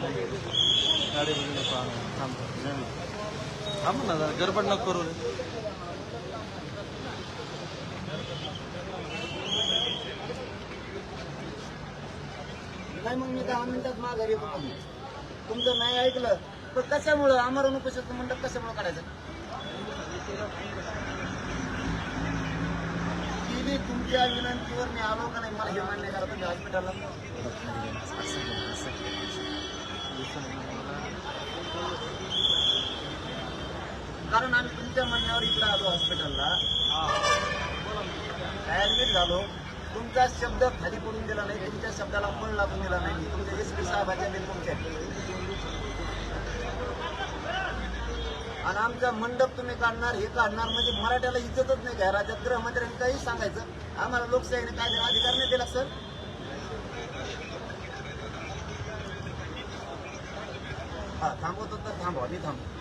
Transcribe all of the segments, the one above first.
गाडी थांब ना जरा गडबड नको करू नाही मग मी दहा मिनिटात माघारी येतो तुम्ही. तुमचं नाही ऐकलं तर कशामुळं? आम्हाला नको शकतो मंडप कशामुळं काढायचं? केली तुमच्या विनंतीवर मी आलो का नाही? मला हे मान्य करा तुम्ही हॉस्पिटलला कारण आम्ही तुमच्या म्हणण्यावर इकडे आलो हॉस्पिटलला ऍडमिट झालो. तुमचा शब्द खाली पडून दिला नाही तुमच्या शब्दाला फळ लागून दिला नाही. तुमच्या एस पी साहेबांच्या तुमच्या आणि आमचा मंडप तुम्ही काढणार हे काढणार म्हणजे मराठ्याला इज्जतच नाही. घ्या राज्यात गृहमंत्र्यांनी काही सांगायचं. आम्हाला लोकशाहीने काय अधिकार नाही दिला सर. हा थांबवतो तर थांबवा मी थांबतो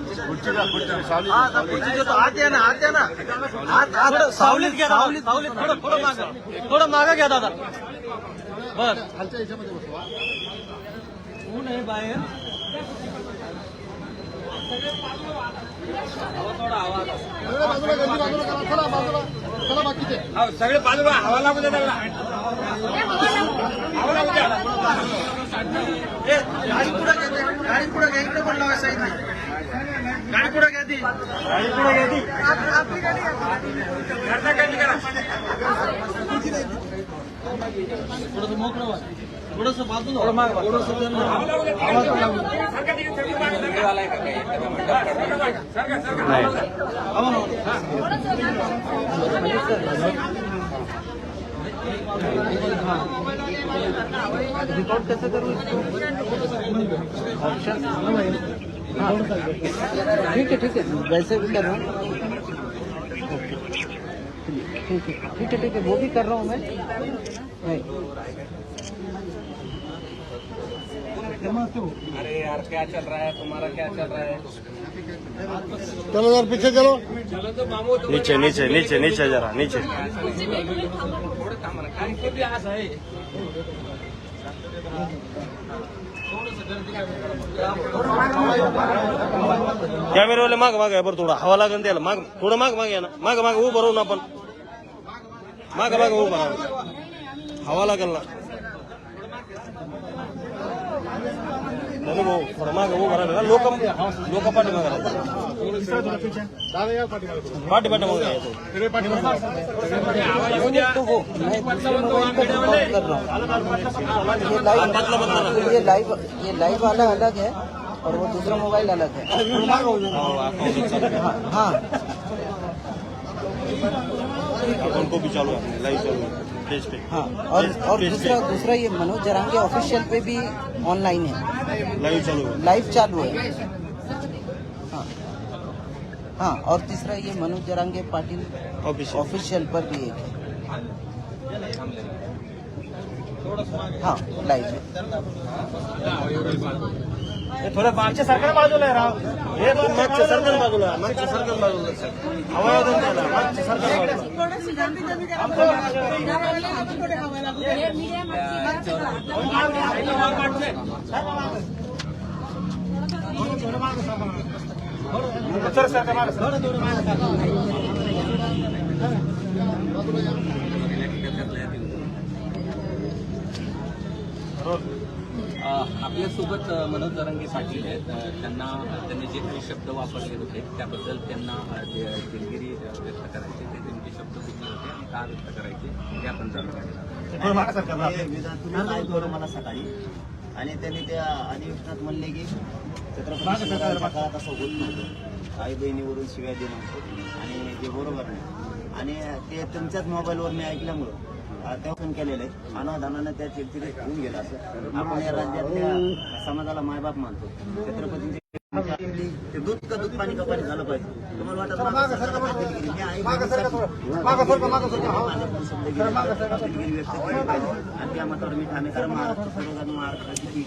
हा, आता खुर्ची देतो. आत या ना आत या ना. आत आत. थोडं सावलीत घ्या दादा. सावलीत. थोडं थोडं मागं. थोडं मागं घ्या दादा. बर ऊन आहे बाहेर. सगळे बाजूला हवा लागू दे गाडी पुढे घ्या गाडी पुढे घ्या इकडे पण लावा साईड गाडी पुढे घ्या ती. गाडी पुढे घ्या ती. घरचा कमी करा. थोडंसं मोकळं व्हा. थोडंसं बाजूला थोडं माग थोडंसं त्यांना रिकॉर्ड कैसे करूँ ऑप्शन ठीक है ठीक है। वैसे भी कर रहा हूँ। ठीक है ठीक है ठीक है। वो भी कर रहा हूँ मैं। नहीं अरे यार क्या चल रहा है? तुम्हारा क्या चल रहा है? चलो यार पीछे चलो। नीचे नीचे नीचे नीचे जरा नीचे। कॅमेरावाले माग माग आहे बरं थोडं. हवा लागेल त्याला. माग थोडं माग माग या ना. माग माग उभं ना आपण. माग माग उभं राहू हवा लागेल ना. भाऊ. थोडं माग उभं राहिलं. लोक लोक पाठी मागा पाठी पाठी माग ये लाइव ये लाइव वाला अलग है। और वो दूसरा मोबाइल अलग है। हाँ। उनको भी चालू है लाइव चालू पे हाँ और और दूसरा दूसरा ये मनोज जरांगे ऑफिशियल पे भी ऑनलाइन है। लाइव चालू है। लाइव चालू हाँ। हाँ और तीसरा ये मनोज जरांगे पाटिल ऑफिशियल ऑफिशियल पर भी एक है। हाँ लाइव है। थोडं मागच्या सरकार बाजूला आहे राव हे। पण मागच्या सरकार बाजूला मागच्या सरकार बाजूला हवा येऊ दे त्याला मागच्या सरकार बाजूला आपल्यासोबत मनोज तरंगे पाटील आहेत. त्यांना त्यांनी जे काही शब्द वापरले होते त्याबद्दल त्यांना दिलगिरी व्यक्त करायचे ते त्यांचे शब्द कुठले होते आणि का व्यक्त करायचे ते आपण. हे विधान तुम्ही ऐकवलं मला सकाळी. आणि त्यांनी त्या अधिवेशनात म्हणले की छत्रपती शिवरायांच्या काळात असं होत नव्हतं आई बहिणीवरून शिव्या देणं आणि ते बरोबर नाही आणि ते तुमच्याच मोबाईलवर मी ऐकल्यामुळं त्या तेव्हा पण केलेलं आहे अनाधानानं त्या चिडचिडीत होऊन गेलं असं आपण या राज्यातल्या समाजाला मायबाप मानतो छत्रपतींचे ते दूध का दूध पाणी का पाणी झालं पाहिजे तुम्हाला वाटत व्यक्त केली पाहिजे आणि त्या मतावर मी ठाणेकर महाराष्ट्र सर्वजण महाराष्ट्राची ती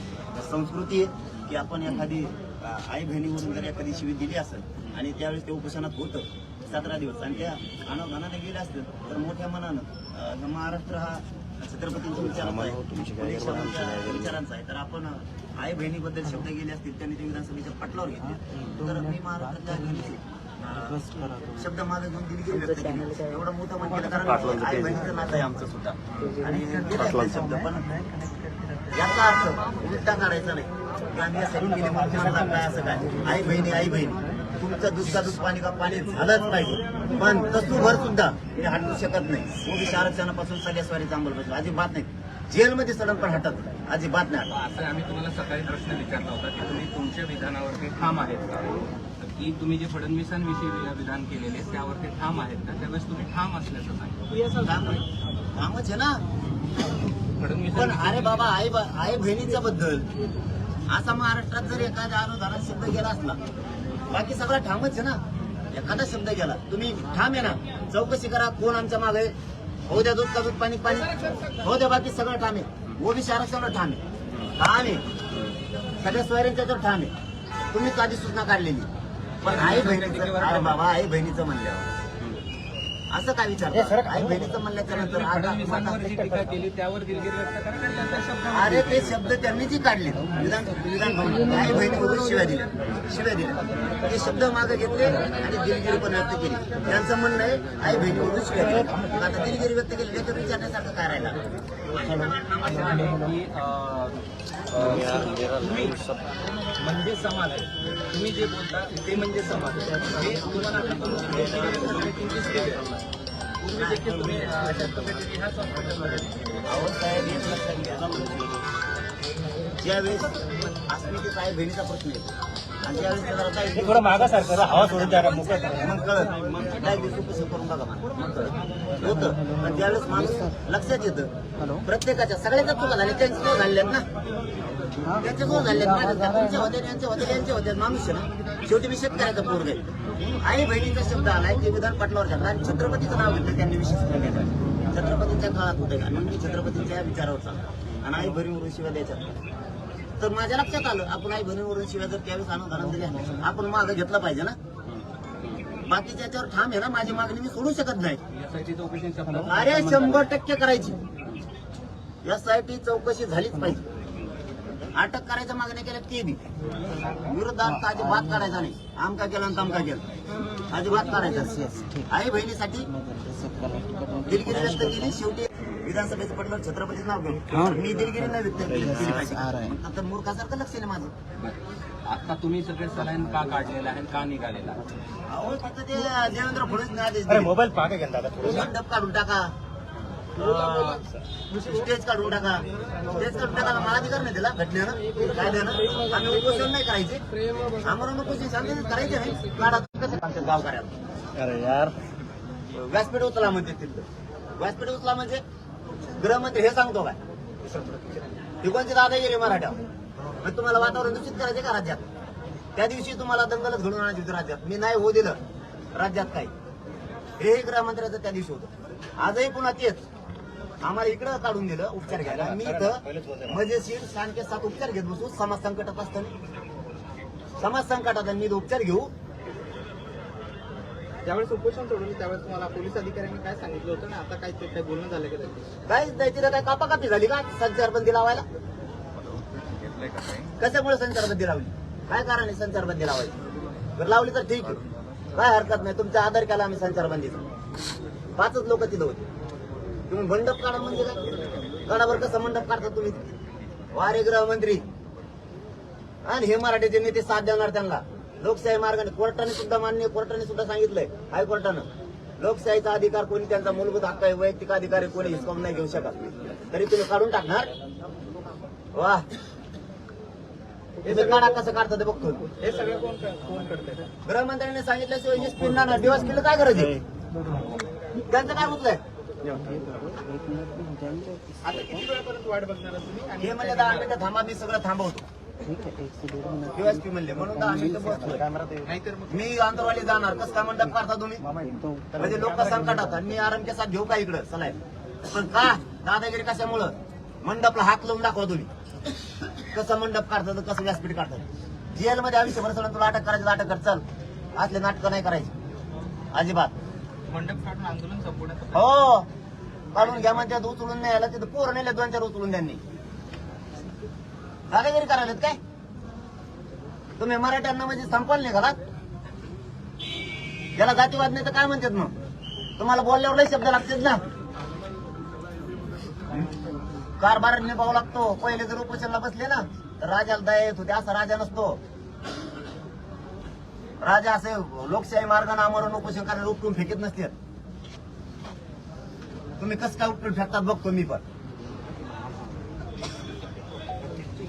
संस्कृती आहे की आपण एखादी आई बहिणीवरून जर एखादी शिवी दिली असेल आणि त्यावेळेस ते उपोषणात होतं सतरा दिवस आणि त्या अनावधानाने गेले असतील तर मोठ्या मनानं महाराष्ट्र हा आमच्या गडबड. विचारांचा आहे तर आपण आई बहिणीबद्दल शब्द गेले असतील त्यांनी ते विधानसभेच्या पटलावर घेतले. तर मी महाराष्ट्रातल्या घरी, अं, शब्द मागे घेऊन केली. एवढं मोठं केलं कारण आई बहिणीचं नातं आहे आमचं सुद्धा. आणि दिले असते शब्द पण याचा अर्थ उलटा काढायचा नाही. गांधी गेले काय असं काय? आई बहिणी आई बहिणी. तुमचं का दूध पाणी का पाणी झालंच पाहिजे. पण तसूभर सुद्धा हे हटू शकत नाही. ओबीसी आरक्षणापासून सगळ्या अंमलबजावणी अजिबात नाही. जेलमध्ये सडन पण हटत नाही. अजिबात नाही असं आम्ही तुम्हाला सकाळी प्रश्न विचारला होता की तुम्ही तुमच्या विधानावरती ठाम आहेत का? की तुम्ही जे फडणवीसांविषयी विधान केलेले त्यावरती ठाम आहेत का? त्यावेळेस तुम्ही ठाम असल्याचं सांगितलं. कामच आहे. ना. पण फडणवीस अरे बाबा आई आई बहिणीच्या बद्दल. असा महाराष्ट्रात जर एखाद्या अनुदानात शब्द गेला असला बाकी सगळा ठामच आहे ना? एखादा शब्द गेला तुम्ही ठाम आहे ना? चौकशी करा कोण आमच्या मागे हो द्या दूध का दूध पाणी पाणी? हो द्या बाकी सगळं ठाम आहे. ओबीसी आरक्षणावर ठाम आहे. ठाम आहे. सगळ्या सोयऱ्यांच्या तर ठाम आहे. तुम्ही आधी सूचना काढलेली. पण आई बहिणीचं अरे बाबा आई बहिणीचं म्हणल्यावर. असं काय विचार आई बहिणीचं म्हणल्याच्या नंतर आता- फडणवीसांवर जी टीका केली त्यावर दिलगिरी व्यक्त करा आणि त्यांचा शब्द अरे ते शब्द त्यांनी जी काढले विधान विधान भवनात. आई बहिणीवरून शिव्या दिल्या. शिव्या दिल्या. ते शब्द मागे घेतले आणि दिलगिरी पण व्यक्त केली. त्यांचं म्हणणं आहे आई बहिणीवरून शिव्या दिल्या. मग आता दिलगिरी व्यक्त केली त्याच्यावर विचारण्यासारखं काय राहिला? असं की तुम्ही म्हणजे समान आहे तुम्ही जे बोलता ते म्हणजे समान हे तुम्हाला आता तुमची पूर्वी देखील तुम्ही अशा पद्धतीने ह्या हॉस्पिटलमध्ये ज्यावेळेस अस्मितेचा बहिणीचा प्रश्न येतो थोडं मागा सारखं हवा सोडून द्या मोकळं मग कळत काय? दिवशी कसं करून बघा मला. मग कळत होतं. पण ज्यावेळेस माणूस लक्षात येतं प्रत्येकाच्या सगळ्याच्या चुका झाल्या त्यांच्या चुका झाल्यात ना. माझ्या तुमच्या होत्या यांच्या होत्या. यांच्या होत्या माणूस ना. शेवटी मी शेतकऱ्याचा पोरग आहे. आई बहिणीचा शब्द आलाय ते विधान पाटलावर घातला आणि छत्रपतीचं नाव घेतलं त्यांनी विशेष केलं छत्रपतींच्या काळात होतं का? म्हणून मी छत्रपतींच्या विचारावर चालतो आणि आई बहिणीवरून शिवाय द्यायच्या. तर माझ्या लक्षात आलं आपण आई बहिणीवरून शिवाय जर त्यावेळेस अनुदान दिल्या आपण मागं घेतलं पाहिजे ना. बाकीच्या याच्यावर ठाम आहे ना माझी मागणी मी सोडू शकत नाही. अरे शंभर टक्के करायची. यासाठी चौकशी झालीच पाहिजे. अटक करायच्या मागण्या केल्या ते बी. विरोधात अजिबात काढायचा नाही. आमका केला आणि तमका केला. अजिबात काढायचा नाही. आई बहिणीसाठी दिलगिरी व्यक्त केली शेवटी विधानसभेचं पडलं छत्रपतीचं नाव घेऊन. मी दिलगिरी नाही व्यक्त केली पाहिजे आता मूर्खासारखं लक्ष नाही माझं. आता तुम्ही सगळे सलाईन का काढलेला आहे का निघालेला अहो फक्त ते देवेंद्र फडणवीस आदेश दिले. मोबाईल दादा थोडं. मंडप काढून टाका. स्टेज काढून टाका. स्टेज काढून टाका. मला अधिकार नाही दिला घटनेनं काय देणं आम्ही उपोषण नाही करायचे. आम्हाला उपोषण शांततेत करायचे नाही. काढा. कसं सांगतात गावकऱ्याला. अरे यार. व्यासपीठ उचला म्हणते तिथं. व्यासपीठ उचला म्हणजे गृहमंत्री हे सांगतो काय? ही कोणती दादागिरी मराठ्यावर. मग तुम्हाला वातावरण दूषित करायचे का राज्यात? त्या दिवशी तुम्हाला दंगलच घडून आणायची होती राज्यात. मी नाही होऊ दिलं. राज्यात काही. हेही गृहमंत्र्याचं त्या दिवशी होतं. आजही पुन्हा तेच. आम्हाला इकडं काढून दिलं उपचार घ्यायला. मी इथं मजेशीर शांतके सात उपचार घेत बसू. समाज संकटात असताना. समाज संकटात आणि मी उपचार घेऊ. ज्यावेळेस उपोषण सोडवलं त्यावेळेस तुम्हाला पोलीस अधिकाऱ्यांनी काय सांगितलं होतं ना आता काय ते काय बोलणं झालं का त्यांनी काय द्यायची काय कापाकापी झाली का? संचारबंदी लावायला? कशामुळे संचारबंदी लावली? काय कारण आहे संचारबंदी लावायची? जर लावली तर ठीक आहे. काय हरकत नाही. तुमचा आधार केला आम्ही संचारबंदीचा. पाचच लोक तिथं होते. तुम्ही मंडप काढा म्हणजे काय? काढावर कसं मंडप काढता तुम्ही? वारे गृहमंत्री आणि हे मराठीचे नेते साथ देणार त्यांना. लोकशाही मार्गाने कोर्टाने सुद्धा मान्य कोर्टाने सुद्धा सांगितलंय हायकोर्टानं लोकशाहीचा अधिकार कोणी त्यांचा मूलभूत हक्क आहे वैयक्तिक अधिकार आहे कोणी हिसकावून नाही घेऊ शकत. तरी तुम्ही काढून टाकणार? वा हे काढा कसं काढतात ते बघतो. हे सगळं कोण गृहमंत्र्यांनी सांगितल्याशिवाय हे स्पिन ना दिवस केलं काय गरज आहे? त्यांचं काय मुद्दा आहे? आता किती वेळापर्यंत वाट बघणार तुम्ही? आणि हे म्हणजे दहा मिनिटं थांबा मी सगळं थांबवतो. म्हणले. म्हणून नाहीतर मग मी आंतरवाली जाणार. कसं काय मंडप काढता तुम्ही? म्हणजे लोक संकटात आणि मी आराम केसात घेऊ का इकडं? चलाय पण का? दादागिरी कशामुळं? मंडपला हात लावून दाखवा तुम्ही. कसं मंडप काढतात कसं व्यासपीठ काढतात. जेलमध्ये आयुष्यभर सगळं तुला अटक करायचं तर अटक कर. चल. असले नाटकं नाही करायची. अजिबात. मंडप काढून आंदोलन संपवण्याचा हो. काढून घ्या म्हणतात उचलून नाही आला. तिथं पोरं नेले दोन चार उचलून त्यांनी. दादागिरी करायला काय? तुम्ही मराठ्यांना म्हणजे संपवले नाही घालात? याला जातीवाद नाही तर काय म्हणतात मग? तुम्हाला बोलल्यावर लय शब्द लागतात ना. कारभार निभावा लागतो. पहिले जर उपोषणला बसले ना तर राजाला दया येत होती. असा राजा नसतो. राजा असे लोकशाही मार्गाने आमरण उपोषण करायला उपटून फेकत नसतात तुम्ही कसं काय उपटून फेकतात बघतो मी पण.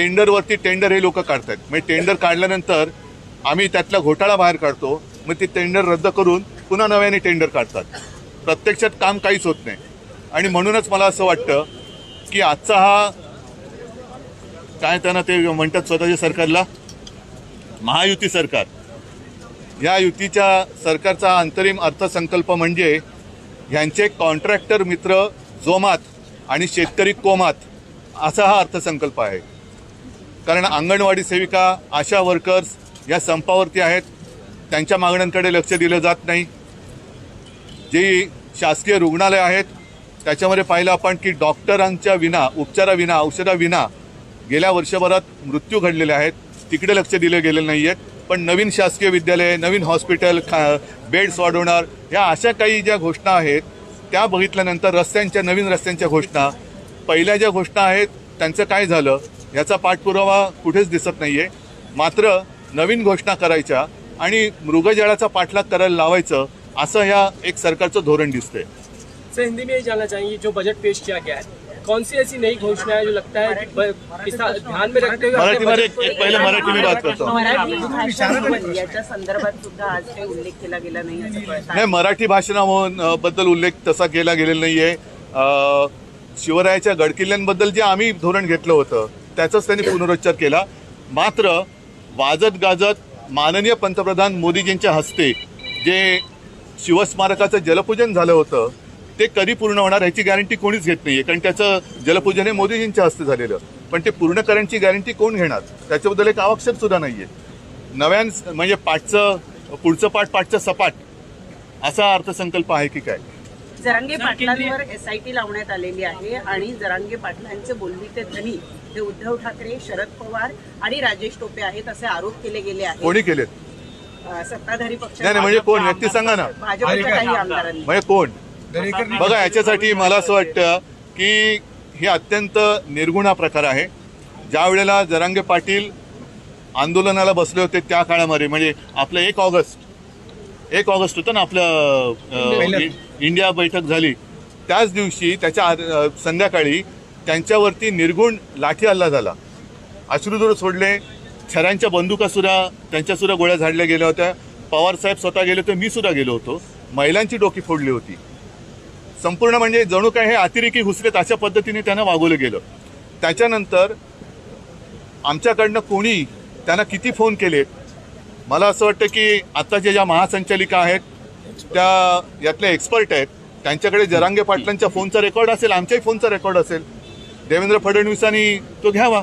टेंडरवरती टेंडर हे लोक काढतात म्हणजे टेंडर काढल्यानंतर आम्ही त्यातला घोटाळा बाहेर काढतो. मग ते टेंडर रद्द करून पुन्हा नव्याने टेंडर काढतात. प्रत्यक्षात काम काहीच होत नाही. आणि म्हणूनच मला असं वाटतं की आजचा हा काय त्यांना ते म्हणतात स्वतःच्या सरकारला? महायुती सरकार. या युतीच्या सरकारचा अंतरिम अर्थसंकल्प म्हणजे ह्यांचे कॉन्ट्रॅक्टर मित्र जोमात आणि शेतकरी कोमात असा हा अर्थसंकल्प आहे. कारण अंगणवाडी सेविका आशा वर्कर्स या संपावरती आहेत. त्यांच्या मागण्यांकडे लक्ष दिलं जात नाही. जी शासकीय रुग्णालय आहेत त्याच्यामध्ये पाहिलं आपण की डॉक्टरांच्या विना उपचाराविना औषधाविना गेल्या वर्षभरात मृत्यू घडलेले आहेत. तिकडे लक्ष दिले गेले नाही आहेत पण नवीन शासकीय विद्यालय नवीन हॉस्पिटल खा बेड्स वाढवणार ह्या अशा काही ज्या घोषणा आहेत त्या बघितल्यानंतर रस्त्यांच्या नवीन रस्त्यांच्या घोषणा पहिल्या ज्या घोषणा आहेत त्यांचं काय झालं? याचा पाठपुरावा कुठेच दिसत नाहीये. मात्र नवीन घोषणा करायच्या आणि मृगजळाचा पाठलाग करायला लावायचं असं ह्या एक सरकारचं धोरण दिसतंय. सर हिंदी में ये जानना चाहेंगे जो बजट पेश किया गया है कौन सी ऐसी नई घोषणा है जो लगता है कि ध्यान में रखते हुए बजट को- एक पहिले मराठी मी बात करतो मराठी भाषा याच्या संदर्भात सुद्धा आज काही उल्लेख केला गेला नाही असं कळत नाही मराठी भाषणाबद्दल उल्लेख तसा केला गेलेला नाहीये. अं, शिवरायाच्या गडकिल्ल्यांबद्दल जे आम्ही धोरण घेतलं होतं त्याचाच त्यांनी पुनरुच्चार केला. मात्र वाजत गाजत माननीय पंतप्रधान मोदीजींच्या हस्ते जे शिवस्मारकाचं जलपूजन झालं होतं ते कधी पूर्ण होणार ह्याची गॅरंटी कोणीच घेत नाहीये. कारण त्याचं जलपूजन हे मोदीजींच्या हस्ते झालेलं. पण ते पूर्ण करण्याची गॅरंटी कोण घेणार? त्याच्याबद्दल एक आवश्यक सुद्धा नाहीये. नव्यान म्हणजे पाठचं पुढचं पाठ पाठचं सपाट असा अर्थसंकल्प आहे की काय? जरांगे पाटलांवर एसआयटी लावण्यात आलेली आहे आणि जरांगे पाटलांचे बोलविते धनी हे उद्धव ठाकरे शरद पवार आणि राजेश टोपे आहेत असे आरोप केले गेले आहेत. कोणी केलेत? अं, सत्ताधारी पक्ष नाही, नाही, म्हणजे कोण? व्यक्ती सांगा ना. भाजपच्या काही आमदारांनी. म्हणजे कोण? बघा याच्यासाठी मला असं वाटतं की हे अत्यंत निर्गुणा प्रकार आहे. ज्या वेळेला जरांगे पाटील आंदोलनाला बसले होते त्या काळामध्ये म्हणजे आपलं एक ऑगस्ट एक ऑगस्ट होतं ना आपलं इंडिया बैठक झाली. त्याच दिवशी त्याच्या संध्याकाळी त्यांच्यावरती निर्गुण लाठी हल्ला झाला. अश्रुधूर सोडले छऱ्यांच्या बंदुकासुद्धा त्यांच्यासुद्धा गोळ्या झाडल्या गेल्या होत्या. पवार साहेब स्वतः गेले होते मी सुद्धा गेलो होतो. महिलांची डोकी फोडली होती. संपूर्ण म्हणजे जणू काय हे अतिरेकी घुसलेत अशा पद्धतीने त्यांना वागवलं गेलं. त्याच्यानंतर आमच्याकडनं कोणी त्यांना किती फोन केलेत? मला असं वाटतं की आत्ताच्या ज्या महासंचालिका आहेत त्या यातल्या एक्सपर्ट आहेत. त्यांच्याकडे जरांगे पाटलांच्या फोनचा रेकॉर्ड असेल आमच्याही फोनचा रेकॉर्ड असेल. देवेंद्र फडणवीसांनी तो घ्यावा.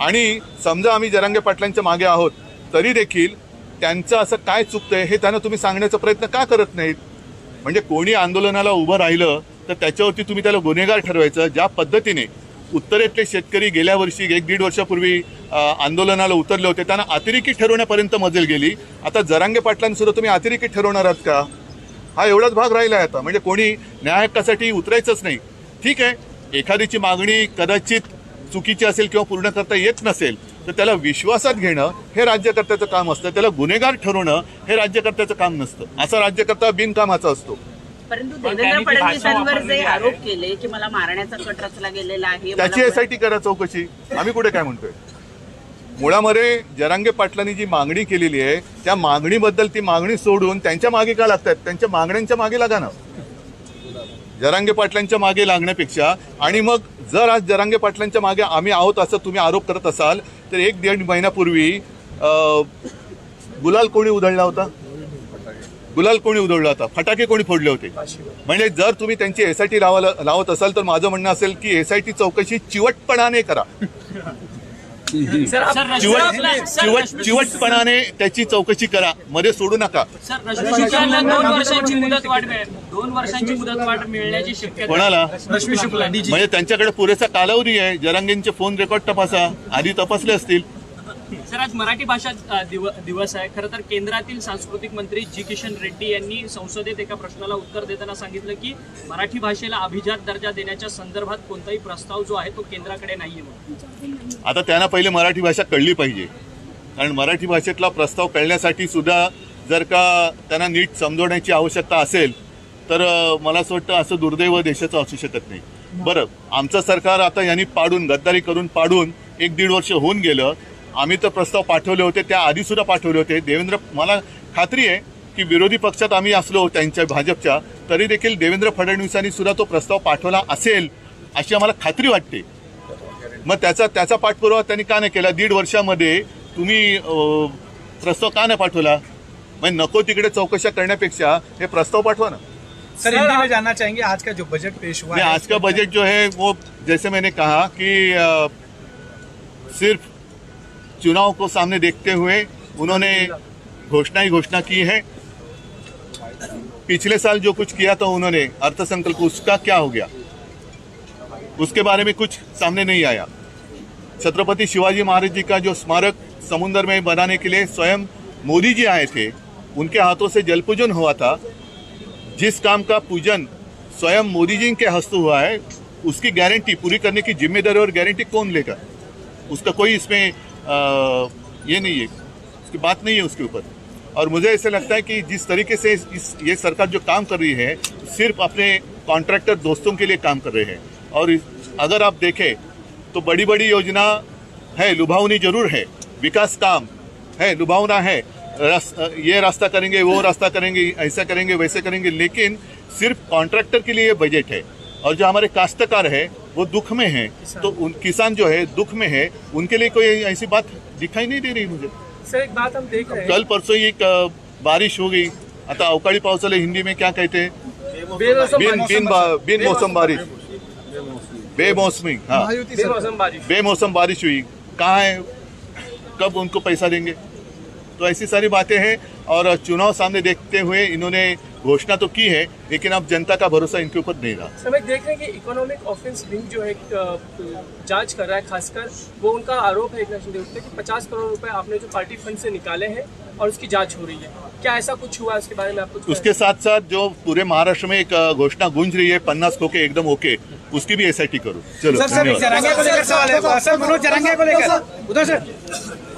आणि समजा आम्ही जरांगे पाटलांच्या मागे आहोत तरी देखील त्यांचं असं काय चुकतंय हे त्यांना तुम्ही सांगण्याचा प्रयत्न का करत नाहीत? म्हणजे कोणी आंदोलनाला उभं राहिलं तर त्याच्यावरती तुम्ही त्याला गुन्हेगार ठरवायचं ज्या पद्धतीने उत्तरेतले शेतकरी गेल्या वर्षी एक दीड वर्षापूर्वी आंदोलनाला उतरले होते त्यांना अतिरेकी ठरवण्यापर्यंत मजल गेली. आता जरांगे पाटलांसुद्धा तुम्ही अतिरेकी ठरवणार आहात का? हा एवढाच भाग राहिला आहे आता. म्हणजे कोणी न्यायहक्कासाठी उतरायचंच नाही. ठीक आहे एखादीची मागणी कदाचित चुकीची असेल किंवा पूर्ण करता येत नसेल तर त्याला विश्वासात घेणं हे राज्यकर्त्याचं काम असतं. त्याला गुन्हेगार ठरवणं हे राज्यकर्त्याचं काम नसतं. असा राज्यकर्ता बिनकामाचा असतो. परंतु पण देवेंद्र त्यांनी ती भाषा फडणवीसांवर जे वापरलेली आहे. आरोप केले की मला मारण्याचा कट रचला गेलेला आहे त्याची मला- एसआयटी करा चौकशी. आम्ही कुठे काय म्हणतोय? मुळामध्ये जरांगे पाटलांनी जी मागणी केलेली आहे त्या मागणीबद्दल ती मागणी सोडून त्यांच्या मागे का लागतात त्यांच्या मागण्यांच्या मागे लागा ना. जरांगे पाटलांच्या मागे लागण्यापेक्षा आणि मग जर आज जरांगे पाटलांच्या मागे आम्ही आहोत असं तुम्ही आरोप करत असाल तर एक दीड महिन्यापूर्वी गुलाल कोणी उधळला होता? गुलाल कोणी उधळला होता? फटाके कोणी फोडले होते? म्हणजे जर तुम्ही त्यांची एसआयटी लावायला लावत असाल तर माझं म्हणणं असेल की एसआयटी चौकशी चिवटपणाने करा. चिवट चिवट चिवटपणाने त्याची चौकशी करा. मध्ये सोडू नका. दोन वर्षांची मुदत वाढ मिळेल. दोन वर्षांची मुदत वाढ मिळण्याची शक्यता कोणाला? रश्मी शुक्ला डीजी म्हणजे त्यांच्याकडे पुरेसा कालावधी आहे. जरांगेंचे फोन रेकॉर्ड तपासा. आधी तपासले असतील. सर आज मराठी भाषा दिव- दिवस आहे. खरं तर केंद्रातील सांस्कृतिक मंत्री जी किशन रेड्डी यांनी संसदेत एका प्रश्नाला उत्तर देताना सांगितलं की मराठी भाषेला अभिजात दर्जा देण्याच्या संदर्भात कोणताही प्रस्ताव जो आहे तो केंद्राकडे नाहीये म्हणून. आता त्यांना पहिले मराठी भाषा कळली पाहिजे. कारण मराठी भाषेतला प्रस्ताव कळण्यासाठी सुद्धा जर का त्यांना नीट समजवण्याची आवश्यकता असेल तर मला असं वाटतं असं दुर्दैव देशाचं असू शकत नाही. बरं आमचं सरकार आता यांनी पाडून गद्दारी करून पाडून एक दीड वर्ष होऊन गेलं. आम्ही तर प्रस्ताव पाठवले होते त्या आधीसुद्धा पाठवले होते. देवेंद्र मला खात्री आहे की विरोधी पक्षात आम्ही असलो त्यांच्या भाजपच्या तरी देखील देवेंद्र फडणवीसांनी सुद्धा तो प्रस्ताव पाठवला असेल अशी आम्हाला खात्री वाटते. मग त्याचा त्याचा पाठपुरावा त्यांनी का नाही केला? दीड वर्षामध्ये तुम्ही प्रस्ताव का नाही पाठवला? म्हणजे नको तिकडे चौकशा करण्यापेक्षा हे प्रस्ताव पाठवा ना. सर हिंदी में जानना चाहेंगे आज का जो बजट पेश हुआ है आज का बजट जो है वो जैसे मैंने कहा कि सिर्फ चुनाव को सामने देखते हुए उन्होंने घोषणा ही घोषणा की है। पिछले साल जो कुछ किया था उन्होंने अर्थसंकल्प उसका क्या हो गया? उसके बारे में कुछ सामने नहीं आया। छत्रपति शिवाजी महाराज जी का जो स्मारक समुन्द्र में बनाने के लिए स्वयं मोदी जी आए थे उनके हाथों से जल पूजन हुआ था। जिस काम का पूजन स्वयं मोदी जी के हस्त हुआ है उसकी गारंटी पूरी करने की ज़िम्मेदारी और गारंटी कौन लेगा? उसका कोई इसमें अ, ये नहीं है उसकी बात नहीं है उसके ऊपर। और मुझे ऐसा लगता है कि जिस तरीके से इस ये सरकार जो काम कर रही है सिर्फ़ अपने कॉन्ट्रैक्टर दोस्तों के लिए काम कर रहे हैं। और अगर आप देखें तो बड़ी बड़ी योजना है लुभावनी ज़रूर है विकास काम है लुभावना है रस, ये रास्ता करेंगे वो रास्ता करेंगे ऐसा करेंगे वैसे करेंगे लेकिन सिर्फ़ कॉन्ट्रैक्टर के लिए बजट है और जो हमारे काश्तकार है वो दुख में है तो उन किसान जो है दुख में है उनके लिए कोई ऐसी बात दिखाई नहीं दे रही मुझे। सर एक बात हम देख रहे हैं। कल परसों ही बारिश हो गई आता अवकाळी पावसाला हिंदी में क्या कहते हैं? बिन बिन बिन मौसम बारिश। बेमौसमी हाँ। बेमौसम बारिश। बेमौसम बारिश हुई। कहाँ है? कब उनको पैसा देंगे? तो ऐसी सारी बातें हैं और चुनाव सामने देखते हुए इन्होंने घोषणा तो की है लेकिन अब जनता का भरोसा इनके ऊपर नहीं रहा। सर मैं देख रहे हैं कि इकोनॉमिक ऑफेंस विंग जो है जाँच कर रहा है खासकर वो उनका आरोप है कि पचास करोड़ रुपए आपने जो पार्टी फंड से निकाले हैं और उसकी जाँच हो रही है। क्या ऐसा कुछ हुआ है उसके बारे में आप कुछ उसके साथ साथ जो पूरे महाराष्ट्र में एक घोषणा गूंज रही है पन्ना को के एकदम ओके उसकी भी एस करो चलो सर सर है सर मनोज जरांगे को लेकर उधर सर